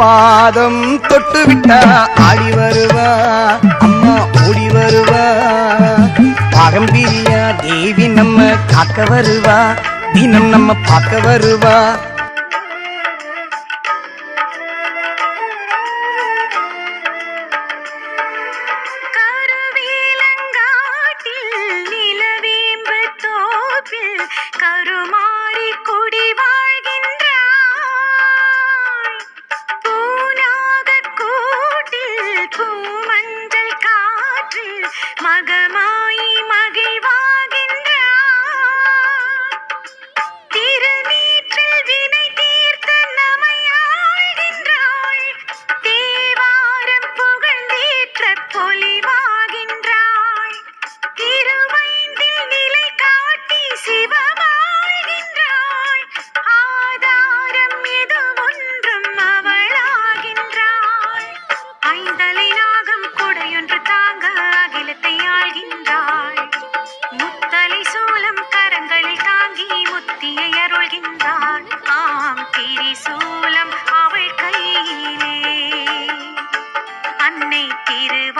பாதம் தொட்டு விட்டா ஆடி வருவா. அம்மா ஓடி வருவா. பாரம்பரியா தேவி நம்ம காக்க வருவா. தினம் நம்ம பார்க்க வருவா.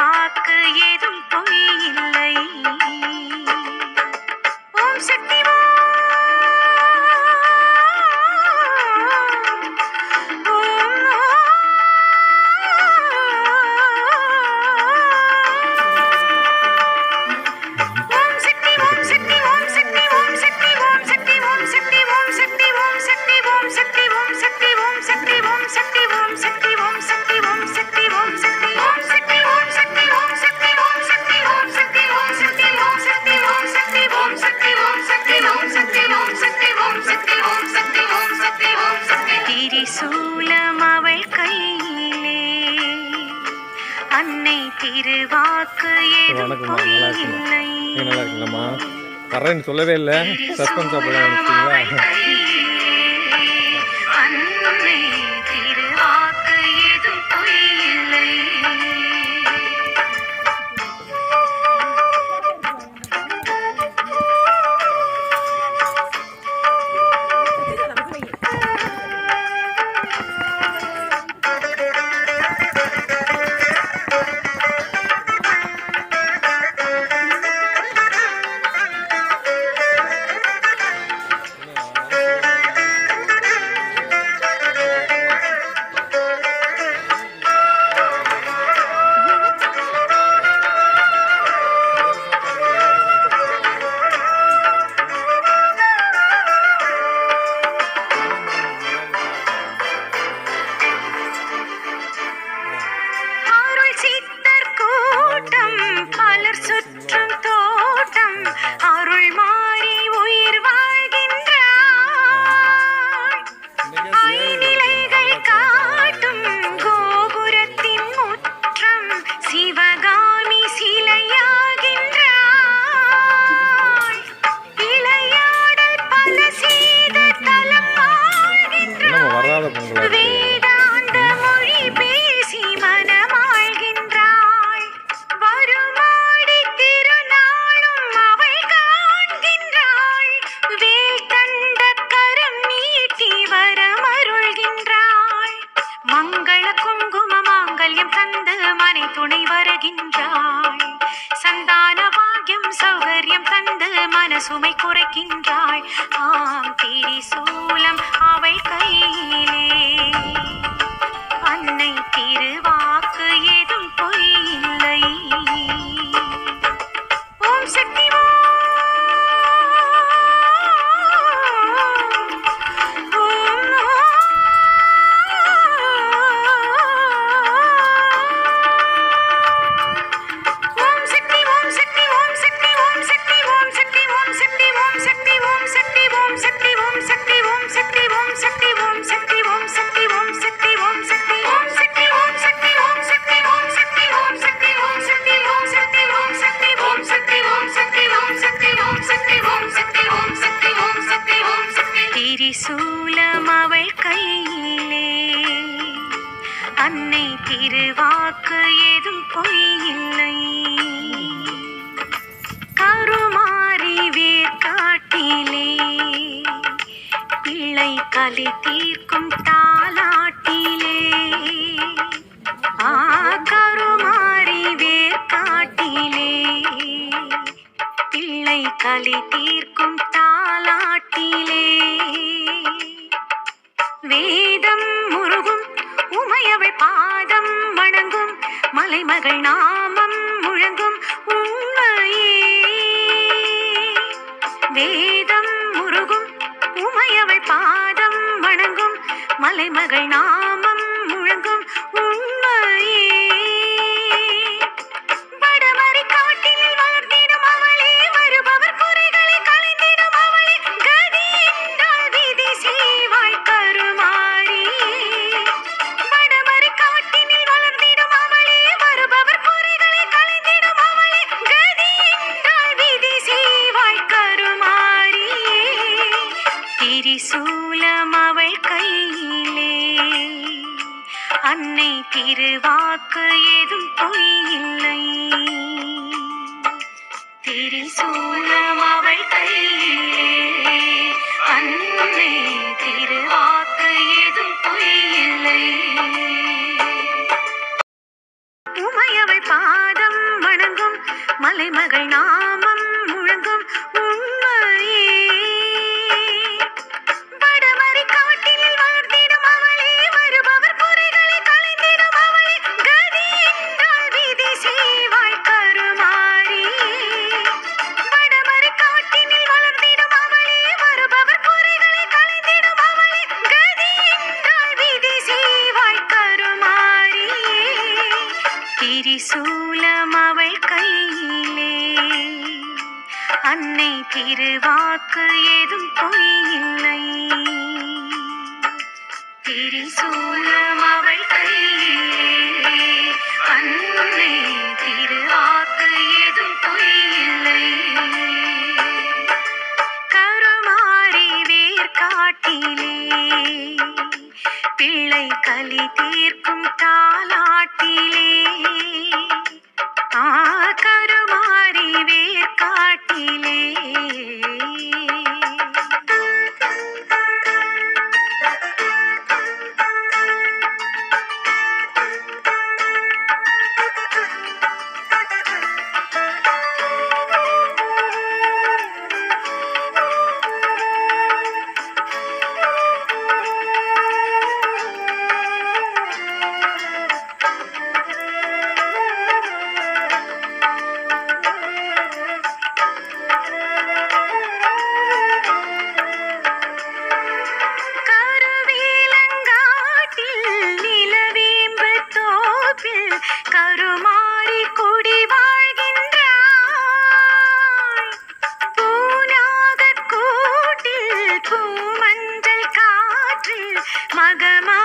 வாக்கு ஏதும் பொய் இல்லை. வணக்கம்மா நல்லா இருக்குங்க நீங்கள் நல்லா இருக்கீங்களாம்மா வரேன்னு சொல்லவே இல்லை. சஸ்பென்ஸாக போகலாம் நினச்சிங்களா தானே துணை வருகின்றாள் சந்தான பாகியம் சௌகரியம் தந்து மனசுமை குறைக்கின்றாள் ஆம் திரிசூல அன்னை திருவாக்கு ஏதும் பொய் இல்லை கருமாறி வேர்காட்டிலே பிள்ளை கலி தீர்க்கும் தாலாட்டிலே ஆ கருமாறி வேர்காட்டிலே பிள்ளை கலி தீர்க்கும் மலைமகள் நாமம் முழங்கும் உண்மையே. வேதம் முருகும் உமையவள் பாதம் வணங்கும் மலைமகள் நாமம் திருவாக்கு ஏதும் பொய் பொய்யில்லை திரிசூலம் அவள் கையிலே. அன்னை திருவாக்கு ஏதும் பொய் இல்லை உமையவள் பாதம் வணங்கும் மலைமகள் நாமம் முழங்கும் உண்மையே திருவாக்கு ஏதும் பொய்யில்லை. திரிசூலம் அவள் கையிலே. அன்னை திருவாக்கு ஏதும் பொய்யில்லை. கருமாறி வேர்காட்டிலே. பிள்ளை கலி தீர்க்கும் தாலாட்டிலே ஆ மகமா